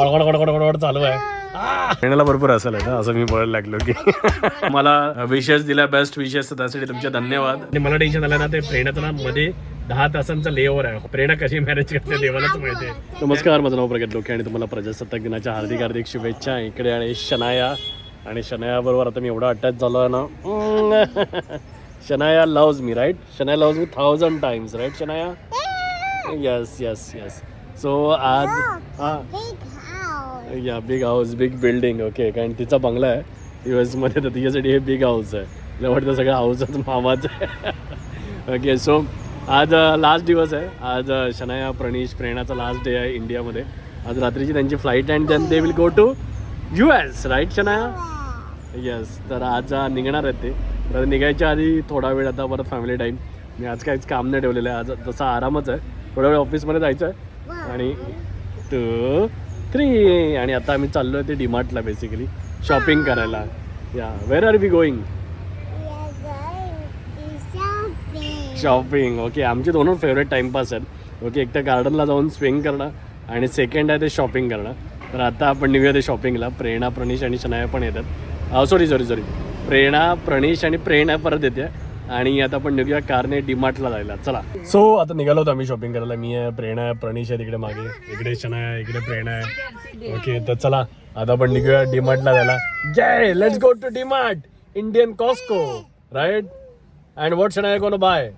वडवड वडवड वडवड चालू आहे. प्रेरणाला भरपूर असेल ना असं मी बोलायला लागलो की. मला विशेष दिला बेस्ट विशेष त्यासाठी तुमचे धन्यवाद. आणि मला टेन्शन आलं ना ते प्रेरणाचं ना मध्ये दहा तासांचा लेओव्हर आहे. प्रेरणा कशी मॅनेज करते देवालाच माहिती आहे. नमस्कार माझं नाव प्रगत लोके आणि तुम्हाला प्रजासत्ताक दिनाच्या हार्दिक हार्दिक शुभेच्छा. इकडे आणि शनाया. आणि शनाया बरोबर आता मी एवढा अटॅच झालो आहे ना Shanaya loves me right Shanaya loves me thousand times right Shanaya? Yes yes yes so आज हां. या big house big building okay कारण तिचा बंगला आहे. यू एसमध्ये तर तिच्यासाठी हे बिग हाऊस आहे. तिला वाटतं सगळं हाऊसच मामाचं आहे. ओके सो आज uh, लास्ट दिवस आहे. आज uh, शनाया प्रणीश प्रेरणाचा लास्ट डे आहे इंडियामध्ये. आज रात्रीची त्यांची flight and then they will go to U S right Shanaya? Yes तर आज uh, निघणार आहेत ते. तर निघायच्या आधी थोडा वेळ आता परत फॅमिली टाईम मी आज काहीच काम नाही ठेवलेलं आहे. आज तसा आरामच आहे. थोडा वेळ ऑफिसमध्ये जायचं आहे. आणि टू थ्री आणि आता आम्ही चाललो आहे ते डीमार्टला बेसिकली शॉपिंग करायला. या where are we going shopping okay आमचे दोन फेवरेट टाईमपास आहेत. ओके एक तर गार्डनला जाऊन स्विंग करणं आणि सेकंड आहे ते शॉपिंग करणं. तर आता आपण निघूया ते शॉपिंगला प्रेरणा प्रणीश आणि शनाया पण येतात. Sorry sorry sorry Prerana Pranish आणि प्रेरणा परत येते. आणि आता आपण निघूया कारने डीमार्टला जायला. चला. सो आता निघालो होतो आम्ही शॉपिंग करायला. मी आहे प्रेरणा आहे प्रणीश आहे तिकडे मागे. इकडे शनाया आहे इकडे प्रेरणा आहे. ओके तर चला. आता आपण निघूया डीमार्टला जायला. Jay let's go to DMart Indian Costco right and what Shanaya कोण बाय.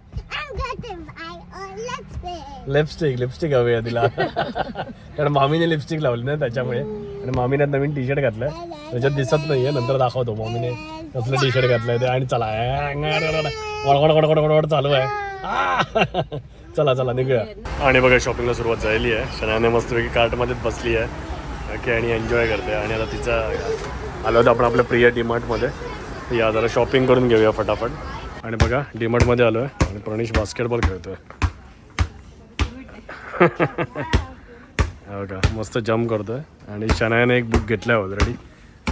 लिपस्टिक लिपस्टिक हवी आहे तिला. कारण मामीने लिपस्टिक लावली ना त्याच्यामुळे. आणि मामीने नवीन टी शर्ट घातलंय त्याच्यात दिसत नाहीये नंतर दाखवतो मामीने. कसलं टी शर्ट घातलंय ते? आणि चला. वडवड चालू आहे. चला चला निघूया. आणि बघा शॉपिंगला सुरुवात झालेली आहे. शनाने मस्तपैकी कार्टमध्येच बसली आहे. ओके आणि एन्जॉय करते. आणि आता तिचा आलो होतो आपण आपल्या प्रिय डीमार्टमध्ये. या जरा शॉपिंग करून घेऊया फटाफट. आणि बघा डीमार्टमध्ये आलो आहे आणि प्रणीश बास्केटबॉल खेळतोय. हो का मस्त जम्प करतोय. आणि शनायाने एक बुक घेतलाय ऑलरेडी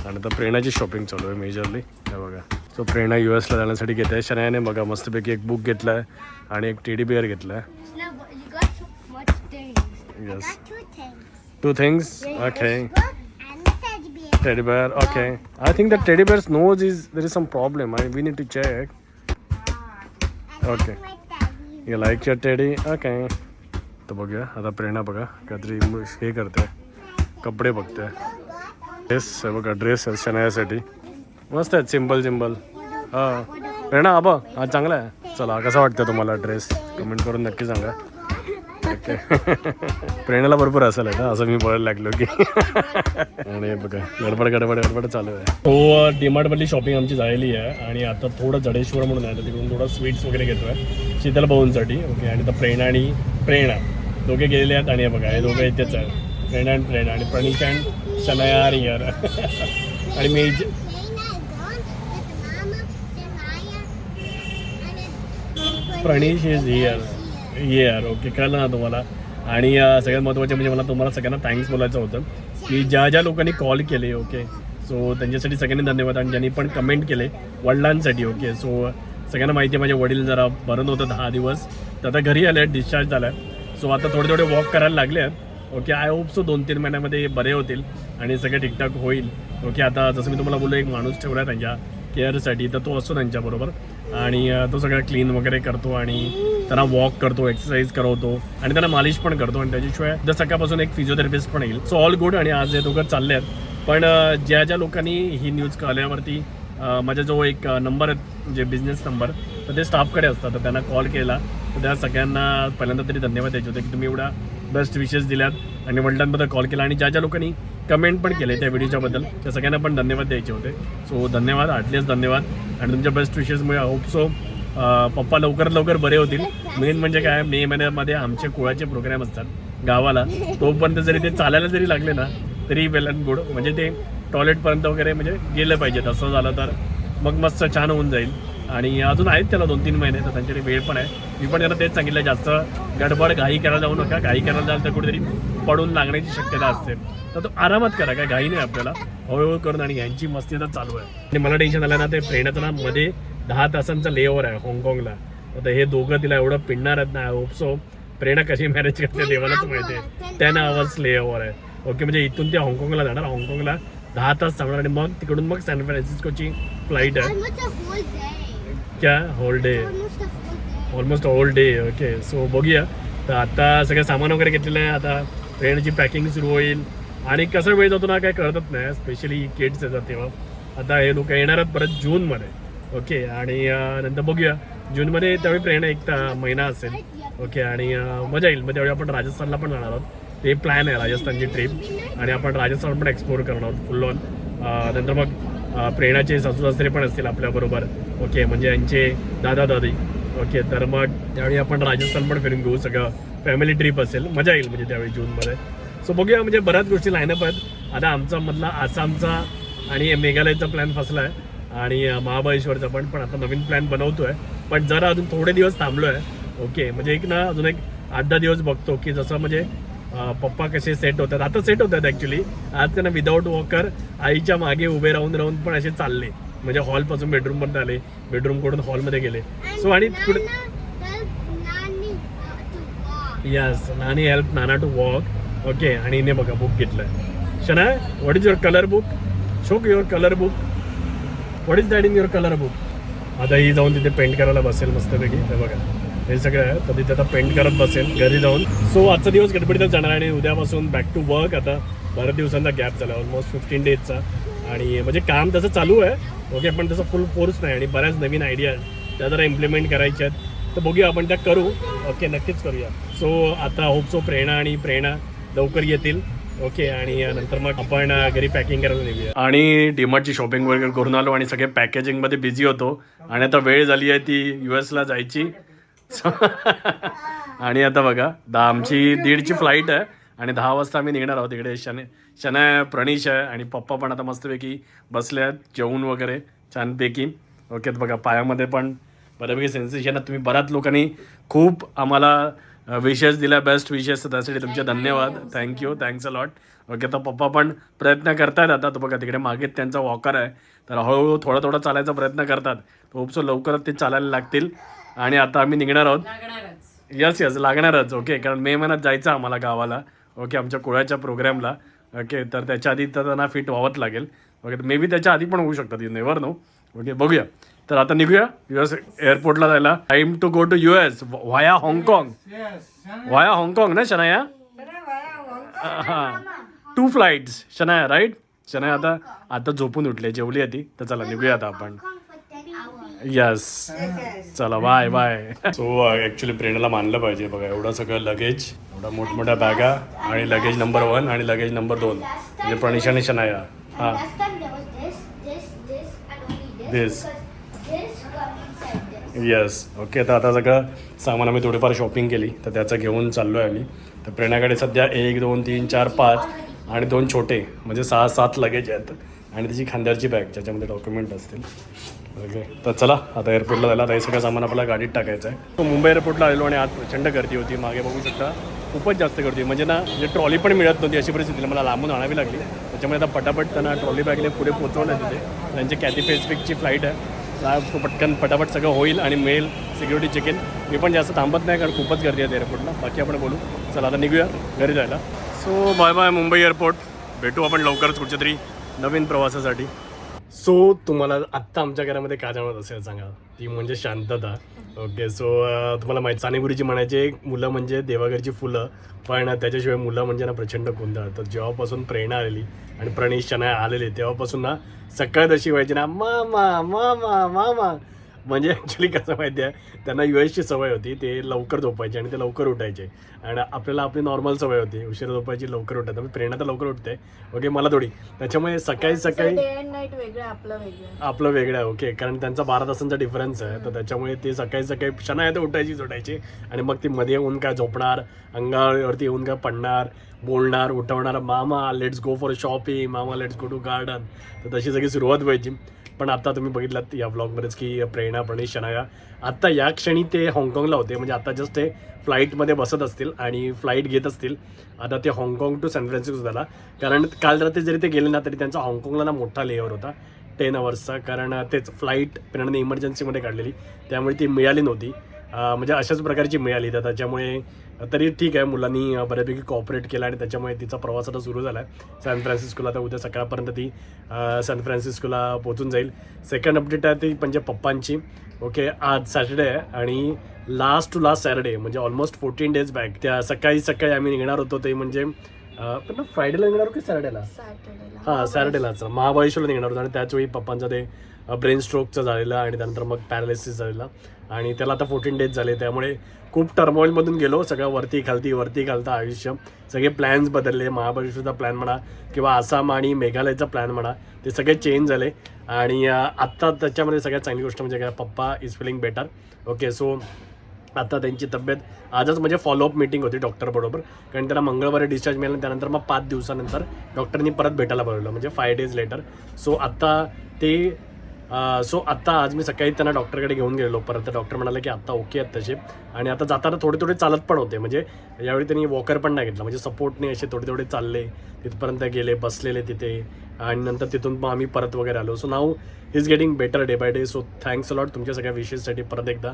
आणि आता प्रेरणाची शॉपिंग चालू आहे मेजरली बघा. सो प्रेरणा यू एसला जाण्यासाठी घेते आहे. शनायाने बघा मस्तपैकी एक बुक घेतला आहे आणि एक टेडी बिअर घेतला आहे. Yes. Two things okay. Teddy bear okay I think the teddy bear's nose is there is some problem I we need to check daddy. You like your teddy okay तर बघूया. आता प्रेरणा बघा. काहीतरी हे करते कपडे बघते ड्रेस बघा ड्रेस आहे शनायासाठी. मस्त आहेत सिंपल सिंपल हां. प्रेरणा आबा हा चांगला आहे. चला कसा वाटतं तुम्हाला ड्रेस? कमेंट करून नक्की सांगा. ओके. प्रेरणाला भरपूर असेल आहे ना असं मी बोलायला लागलो की. आणि बघा गडबड गडबड गडबड चालू आहे. तो डीमार्टमधली शॉपिंग आमची झालेली आहे. आणि आता थोडं जडेश्वर म्हणून आहे तर तिकडून थोडं स्वीट्स वगैरे घेतोय. शीतल भाऊंसाठी ओके. आणि तर प्रेरणा आणि प्रेरणा. दोघे गेलेले आहेत आणि बघा हे दोघं इथेच आहेत. प्रेरणा आणि प्रेरणा. आणि प्रणीश अँड शनाया आर आणि मी Pranish is here here okay कळलं ना तुम्हाला? आणि सगळ्यात महत्त्वाचे म्हणजे मला तुम्हाला सगळ्यांना थँक्स बोलायचं होतं की ज्या ज्या लोकांनी कॉल केले ओके सो त्यांच्यासाठी सगळ्यांनी धन्यवाद आणि ज्यांनी पण कमेंट केले वडिलांसाठी ओके सो सगळ्यांना माहिती आहे माझे वडील जरा बरं नव्हतं दहा दिवस. तर आता घरी आले आहेत डिस्चार्ज झाला आहे सो आता थोडे थोडे वॉक करायला लागले आहेत ओके आय होप सो दोन तीन महिन्यामध्ये बरे होतील आणि सगळे ठीकठाक होईल. ओके आता जसं मी तुम्हाला बोललो एक माणूस ठेवला आहे त्यांच्या केअरसाठी तर तो असतो त्यांच्याबरोबर आणि तो सगळं क्लीन वगैरे करतो आणि त्यांना वॉक करतो एक्सरसाइज करवतो आणि त्यांना मालिश पण करतो आणि त्याच्याशिवाय जर सकाळपासून एक फिजिओथेरपिस्ट पण येईल. सो ऑल गुड आणि आज हे दोघं चालले आहेत पण ज्या ज्या लोकांनी ही न्यूज कळल्यावरती माझा जो एक नंबर आहे म्हणजे बिझनेस नंबर तर ते स्टाफकडे असतात. तर त्यांना कॉल केला. तर त्या सगळ्यांना पहिल्यांदा तरी धन्यवाद द्यायचे होते की तुम्ही एवढा बेस्ट विशेस दिल्यात. आणि वडिलांबद्दल कॉल केला आणि ज्या ज्या लोकांनी कमेंट पण केले त्या व्हिडिओच्याबद्दल त्या सगळ्यांना पण धन्यवाद द्यायचे होते. सो धन्यवाद आटलेच धन्यवाद. आणि तुमच्या बेस्ट विशेसमुळे होप सो पप्पा लवकरात लवकर बरे होतील. मेन म्हणजे काय मे महिन्यामध्ये आमचे कुळाचे प्रोग्राम असतात गावाला. तोपर्यंत जरी ते चालायला जरी लागले ना तरी वेल अँड गुड म्हणजे ते टॉयलेटपर्यंत वगैरे म्हणजे गेलं पाहिजे तसं झालं तर मग मस्त छान होऊन जाईल. आणि अजून आहेत त्याला दोन तीन महिने तर त्यांच्याकडे वेळ पण आहे. मी पण त्यांना तेच सांगितलं जास्त गडबड घाई करायला जाऊ नका घाई करायला जाल तर कुठेतरी पडून लागण्याची शक्यता असते. तर तो आरामात करा काय घाई नाही आपल्याला. हळूहळू करून आणि यांची मस्ती आता चालू आहे. आणि मला टेन्शन आलं ना ते प्रेरणाचं ना मध्ये दहा तासांचा लेओवर आहे हाँगकाँगला. आता हे दोघं तिला एवढं पिडणार आहेत ना होप सो प्रेरणा कशी मॅनेज करते देवालाच माहिती आहे. त्यानं आवाज आहे. ओके म्हणजे इथून ते हाँगकाँगला जाणार. हाँगकाँगला दहा तास थांबणार आणि मग तिकडून मग सॅन फ्रान्सिस्कोची फ्लाईट आहे. क्या? Whole day almost all day okay so बघूया. तर आता सगळं सामान वगैरे घेतलेलं आहे. आता ट्रेनची पॅकिंग सुरू होईल. आणि कसं वेळ जातो ना काय कळतच नाही. स्पेशली किड्स येतात तेव्हा. आता हे लोक येणार आहेत परत जूनमध्ये ओके आणि नंतर बघूया. जूनमध्ये त्यावेळी ट्रेन एक महिना असेल. ओके आणि मजा येईल. मग त्यावेळी आपण राजस्थानला पण जाणार आहोत. ते प्लॅन आहे राजस्थानची ट्रिप आणि आपण राजस्थान पण एक्सप्लोर करणार आहोत फुल ऑन नंतर मग प्रेरणाचे सासू सासरे पण असतील आपल्याबरोबर ओके म्हणजे यांचे दादा दादी ओके तर मग त्यावेळी आपण राजस्थान पण फिरून घेऊ सगळं. फॅमिली ट्रिप असेल मजा येईल म्हणजे त्यावेळी जूनमध्ये. सो बघूया म्हणजे बऱ्याच गोष्टी लाईनअप आहेत. आता आमचा मधला आसामचा आणि मेघालयचा प्लॅन फसला आहे आणि महाबळेश्वरचा पण पण आता नवीन प्लॅन बनवतो आहे पण जरा अजून थोडे दिवस थांबलो आहे ओके म्हणजे एक ना अजून एक आठ दहा दिवस बघतो की जसं म्हणजे पप्पा कसे सेट होतात. आता सेट होतात ॲक्च्युली आज त्यांना विदाऊट वॉकर आईच्या मागे उभे राहून राहून पण असे चालले. म्हणजे हॉलपासून बेडरूम पण आले. बेडरूमकडून हॉलमध्ये गेले. सो आणि पुढे. यस नानी हेल्प नाना टू वॉक ओके आणि हिने बघा बुक घेतलंय. Shana what is your colour book show your colour book what is that in your colour book आता ही जाऊन तिथे पेंट करायला बसेल मस्तपैकी. बघा. हे सगळं आहे. तर तिथे आता पेंट करत बसेल घरी जाऊन. सो आजचा दिवस गडबडीतच जाणार आणि उद्यापासून बॅक टू वर्क आता बऱ्याच दिवसांचा गॅप झाला ऑलमोस्ट फिफ्टीन डेजचा आणि म्हणजे काम तसं चालू आहे. ओके पण तसं फुल फोर्स नाही आणि बऱ्याच नवीन आयडिया त्या जरा इम्प्लिमेंट करायच्या आहेत. तर बघूया आपण त्या करू. ओके नक्कीच करूया. सो आता होप सो प्रेरणा आणि प्रेरणा लवकर येतील. ओके आणि नंतर मग आपण घरी पॅकिंग करायला निघूया. आणि डीमार्टची शॉपिंग वगैरे करून आलो आणि सगळे पॅकेजिंगमध्ये बिझी होतो. आणि आता वेळ झाली आहे ती यू एसला जायची. आणि आता बघा दहा आमची दीडची फ्लाईट आहे आणि दहा वाजता आम्ही निघणार आहोत इकडे. शने शना प्रणीश आहे आणि पप्पा पण आता मस्तपैकी बसले आहेत जेवून वगैरे छानपैकी. ओके तर बघा पायामध्ये पण बऱ्यापैकी सेन्सेशन आहे. तुम्ही बऱ्याच लोकांनी खूप आम्हाला विशेष दिल्या बेस्ट विशेष त्यासाठी तुमचे धन्यवाद. Thank you thanks a lot okay तर पप्पा पण प्रयत्न करतायत आता. तर बघा तिकडे मागे त्यांचा वॉकर आहे. तर हळूहळू थोडा थोडा चालायचा प्रयत्न करतात. होप सो लवकरच ते चालायला लागतील. आणि आता आम्ही निघणार आहोत. यस यस लागणारच. ओके कारण मे महिन्यात जायचं आम्हाला गावाला. ओके आमच्या कुळाच्या प्रोग्रामला ओके तर त्याच्या आधी तर त्यांना फिट व्हावंच लागेल. ओके मे बी त्याच्या आधी पण होऊ शकतात. यू नेवर नो ओके बघूया. तर आता निघूया. यू एस एअरपोर्टला जायला. Time to go to U S via हाँगकाँग व्हाया हाँगकाँग ना शनाया? हां to flights Shanaya right Shanaya आता आता झोपून उठले जेवली आहे ती. तर चला निघूया आता आपण. यस चला बाय बाय सो ॲक्च्युली प्रेरणाला मानलं पाहिजे. बघा एवढं सगळं लगेज एवढा मोठमोठ्या बॅगा आणि लगेज नंबर वन आणि लगेज नंबर दोन. म्हणजे प्रणीश आणि शनाया हां. दिस येस ओके तर आता सगळं सामान आम्ही थोडीफार शॉपिंग केली. तर त्याचं घेऊन चाललो आहे आम्ही. तर प्रेरणाकडे सध्या एक दोन तीन चार पाच आणि दोन छोटे म्हणजे सहा सात लगेज आहेत. आणि त्याची खांद्याची बॅग ज्याच्यामध्ये डॉक्युमेंट असतील. ओके तर चला आता एअरपोर्टला झाला आता हे सगळं सामान आपल्याला गाडीत टाकायचं आहे. तो मुंबई एअरपोर्टला आलेलो आणि आज प्रचंड गर्दी होती. मागे बघू शकता खूपच जास्त गर्दी म्हणजे ना म्हणजे ट्रॉली पण मिळत नव्हती अशी परिस्थिती. मला लांबून आणावी लागली. त्याच्यामुळे आता पटापट त्यांना ट्रॉली बॅगने पुढे पोहोचवलं तिथे. त्यांची कॅथी पेसिफिकची फ्लाईट आहे. पटकन पटापट सगळं होईल आणि मेल सिक्युरिटी चेक इन मी पण जास्त थांबत नाही कारण खूपच गर्दी आहे एअरपोर्टला बाकी आपण बोलू. चला आता निघूया घरी जायला. So bye bye Mumbai airport भेटू आपण लवकरच कुठच्या तरी नवीन प्रवासासाठी. सो तुम्हाला आत्ता आमच्या घरामध्ये काय जाणवत असेल सांगा? ती म्हणजे शांतता. ओके सो तुम्हाला माहिती सानेगुरीची म्हणायचे मुलं म्हणजे देवाघरची फुलं पण त्याच्याशिवाय मुलं म्हणजे ना प्रचंड गोंधळ. तर जेव्हापासून प्रेरणा आलेली आणि प्रणेश शनाय आलेले तेव्हापासून ना सकाळ तशी व्हायची ना मामा मामा मामा. म्हणजे ॲक्च्युली कसं माहिती आहे त्यांना यू एसची सवय होती ते लवकर झोपायचे आणि ते लवकर उठायचे. आणि आपल्याला आपली नॉर्मल सवय होती उशीर झोपायची लवकर उठायचं. मी प्रेरणा तर लवकर उठते. ओके मला थोडी. त्याच्यामुळे सकाळी सकाळी आपलं वेगळं. आहे ओके कारण त्यांचा बारा तासांचा डिफरन्स आहे. तर त्याच्यामुळे ते सकाळी सकाळी क्षणा येतं उठायची उठायची आणि मग ती मध्ये येऊन काय झोपणार अंगावरती येऊन काय पडणार बोलणार उठवणार मामा लेट्स गो फॉर शॉपिंग मामा लेट्स गो टू गार्डन तर तशी सगळी सुरुवात व्हायची. पण आता तुम्ही बघितलात या ब्लॉगमध्येच की प्रेरणा प्रणेश शनाया आत्ता या क्षणी ते हाँगकाँगला होते. म्हणजे आता जस्ट ते फ्लाईटमध्ये बसत असतील आणि फ्लाईट घेत असतील. आता ते हाँगकाँग टू सॅन फ्रान्सिस्को झाला. कारण काल रात्री जरी ते गेले ना तरी त्यांचा हाँगकाँगला ना मोठा लेअर होता. टेन अवर्सचा कारण तेच फ्लाईट प्रेरणाने इमर्जन्सीमध्ये काढलेली. त्यामुळे ती मिळाली नव्हती. म्हणजे अशाच प्रकारची मिळाली. तर त्याच्यामुळे तरी ठीक आहे मुलांनी बऱ्यापैकी कॉपरेट केलं आणि त्याच्यामुळे तिचा प्रवास आता सुरू झाला आहे सॅन फ्रान्सिस्कोला तर उद्या सकाळपर्यंत ती सॅन फ्रान्सिस्कोला पोहोचून जाईल. सेकंड अपडेट आहे ती म्हणजे पप्पांची. ओके आज सॅटर्डे आहे आणि लास्ट टू लास्ट सॅटर्डे म्हणजे ऑलमोस्ट फोर्टीन डेज बॅक त्या सकाळी सकाळी आम्ही निघणार होतो ते म्हणजे पण फ्रायडेला निघणार की सॅटर्डेला हां सॅटर्डेलाच महाबळेश्वरला निघणार होतं आणि त्याच वेळी पप्पांचं ते ब्रेन स्ट्रोकचं झालेलं आणि त्यानंतर मग पॅरालिसिस झालेला. आणि त्याला आता फोर्टीन डेज झाले. त्यामुळे खूप टर्मोइलमधून गेलो. सगळं वरती खालती वरती खालतं आयुष्य. सगळे प्लॅन्स बदलले. महाबळेश्वरचा प्लॅन म्हणा किंवा आसाम आणि मेघालयचा प्लॅन म्हणा ते सगळे चेंज झाले. आणि आत्ता त्याच्यामध्ये सगळ्यात चांगली गोष्ट म्हणजे काय? पप्पा is feeling better okay so आता त्यांची तब्येत आजच म्हणजे फॉलोअप मीटिंग होती डॉक्टरबरोबर कारण त्याला मंगळवारी डिस्चार्ज मिळाला त्यानंतर मग पाच दिवसानंतर डॉक्टरनी परत भेटायला बोलवलं म्हणजे फाय डेज लेटर सो आत्ता ते सो आत्ता आज मी सकाळी त्यांना डॉक्टरकडे घेऊन गेलेलो. परत तर डॉक्टर म्हणाले की आत्ता ओके आहेत तसे. आणि आता जाताना थोडे थोडे चालत पण होते. म्हणजे यावेळी त्यांनी वॉकर पण नाही घेतला. म्हणजे सपोर्टने असे थोडे थोडे चालले. तिथपर्यंत गेले बसलेले तिथे. आणि नंतर तिथून मग आम्ही परत वगैरे आलो. So now is getting better day by day so thanks a lot तुमच्या सगळ्या विशेषसाठी परत एकदा.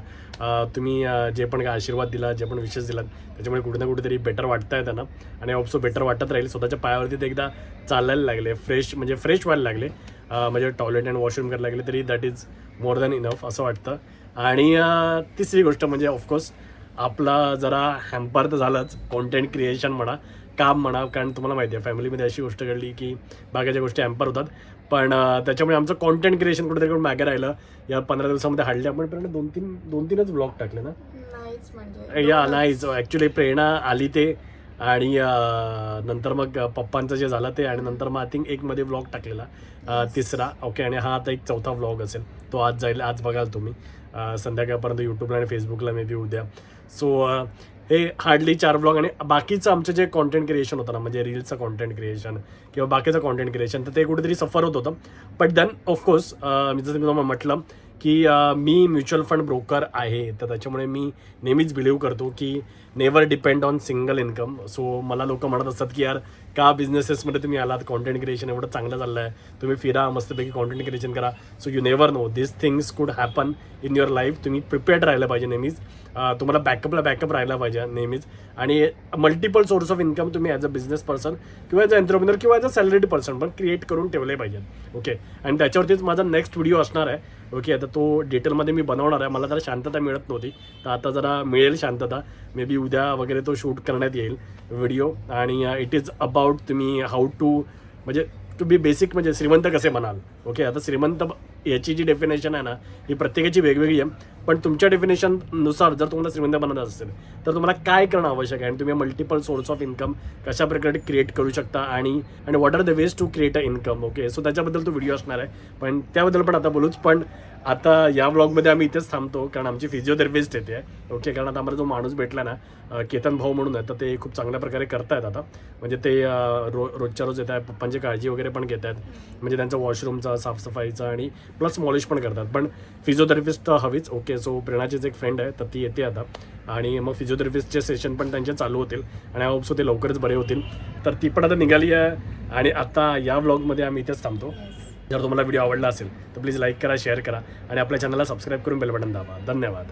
तुम्ही जे पण काय आशीर्वाद दिला जे पण विशेष दिलात त्याच्यामुळे कुठे ना कुठेतरी बेटर वाटतं आहे त्यांना. आणि ऑप्सो बेटर वाटत राहील. स्वतःच्या पायावरती ते एकदा चालायला लागले. फ्रेश म्हणजे फ्रेश व्हायला लागले. म्हणजे टॉयलेट अँड वॉशरूम करायला लागले तरी that is more than enough असं वाटतं. आणि तिसरी गोष्ट म्हणजे ऑफकोर्स आपला जरा हॅम्पर तर झालंच. कॉन्टेंट क्रिएशन म्हणा काम म्हणा कारण तुम्हाला माहिती आहे फॅमिलीमध्ये अशी गोष्ट घडली की बाकीच्या गोष्टी हॅम्पर होतात. पण त्याच्यामुळे आमचं कॉन्टेंट क्रिएशन कुठेतरी करून मागे राहिलं. या पंधरा दिवसामध्ये हाडले आपण पण दोन तीन दोन तीनच ब्लॉग टाकले ना? म्हणजे. या नाहीच. ॲक्च्युली प्रेरणा आली ते. आणि नंतर मग पप्पांचं जे झालं ते आणि नंतर मग आय थिंक एकमध्ये ब्लॉग टाकलेला तिसरा. ओके आणि हा आता एक चौथा ब्लॉग असेल. तो आज जाईल आज बघाल तुम्ही. संध्याकाळपर्यंत यूट्यूबला आणि फेसबुकला मे बी उद्या. सो हे हार्डली चार ब्लॉग आणि बाकीचं आमचं जे कॉन्टेंट क्रिएशन होतं ना म्हणजे रील्सचं कॉन्टेंट क्रिएशन किंवा बाकीचं कॉन्टेंट क्रिएशन तर ते कुठेतरी सफर होत होतं. बट देन ऑफकोर्स मी जसं मी तुम्हाला म्हटलं की मी म्युच्युअल फंड ब्रोकर आहे तर त्याच्यामुळे मी नेहमीच बिलीव्ह करतो की never depend on single income so मला लोक म्हणत असतात की यार का बिझनेसेसमध्ये तुम्ही आलात? कॉन्टेंट क्रिएशन एवढं चांगलं चाललं आहे तुम्ही फिरा मस्तपैकी कॉन्टेंट क्रिएशन करा. So you never know this things could happen in your life तुम्ही प्रिपेअर्ड राहिलं पाहिजे नेहमीच. तुम्हाला बॅकअपला बॅकअप राहिला पाहिजे नेहमीच. आणि मल्टिपल सोर्स ऑफ इन्कम तुम्ही ॲज अ बिझनेस पर्सन किंवा ॲज अ एंटरप्रिनर किंवा ॲज अ सॅलरीड पर्सन पण क्रिएट करून ठेवले पाहिजेत. ओके आणि त्याच्यावरतीच माझा नेक्स्ट व्हिडिओ असणार आहे. ओके आता तो डिटेलमध्ये मी बनवणार आहे. मला जरा शांतता मिळत नव्हती. तर आता जरा मिळेल शांतता. मे बी उद्या वगैरे तो शूट करण्यात येईल व्हिडिओ. आणि इट इज अबाउट तुम्ही हाऊ टू म्हणजे टू बी बेसिक म्हणजे श्रीमंत कसे म्हणाल? ओके आता श्रीमंत याची जी डेफिनेशन आहे ना ही प्रत्येकाची वेगवेगळी आहे. पण तुमच्या डेफिनेशननुसार जर तुम्हाला श्रीमंत बनत असेल तर तुम्हाला काय करणं आवश्यक आहे? आणि तुम्ही मल्टिपल सोर्स ऑफ इन्कम कशा प्रकारे क्रिएट करू शकता? आणि आणि what are the ways to create a income okay so त्याच्याबद्दल तो व्हिडिओ असणार आहे. पण त्याबद्दल पण आता बोलूच. पण आता या व्लॉगमध्ये आम्ही इथेच थांबतो कारण आमची फिजिओथेरपिस्ट येते. आहे ओके कारण आता आम्हाला जो माणूस भेटला ना केतन भाऊ म्हणून आहे तर ते खूप चांगल्या प्रकारे करतायत आता. म्हणजे ते रो रोजच्या रोज येत आहे पप्पांची काळजी वगैरे पण घेत आहेत म्हणजे त्यांचा वॉशरूमचा साफसफाईचा आणि प्लस मॉलिश पण करतात. पण फिजिओथेरपिस्ट हवीच. ओके सो प्रेरणाचीच एक फ्रेंड आहे तर ती येते आता. आणि मग फिजिओथेरपिस्टचे सेशन पण त्यांचे चालू होतील. आणि आय होप सो ते लवकरच बरे होतील. तर ती पण आता निघाली आहे. आणि आता या व्लॉगमध्ये आम्ही इथेच थांबतो. जर तुम्हाला व्हिडिओ आवडला असेल तर प्लीज लाईक करा शेअर करा. आणि आपल्या चॅनलला सबस्क्राईब करून बेल बटन दाबा. धन्यवाद.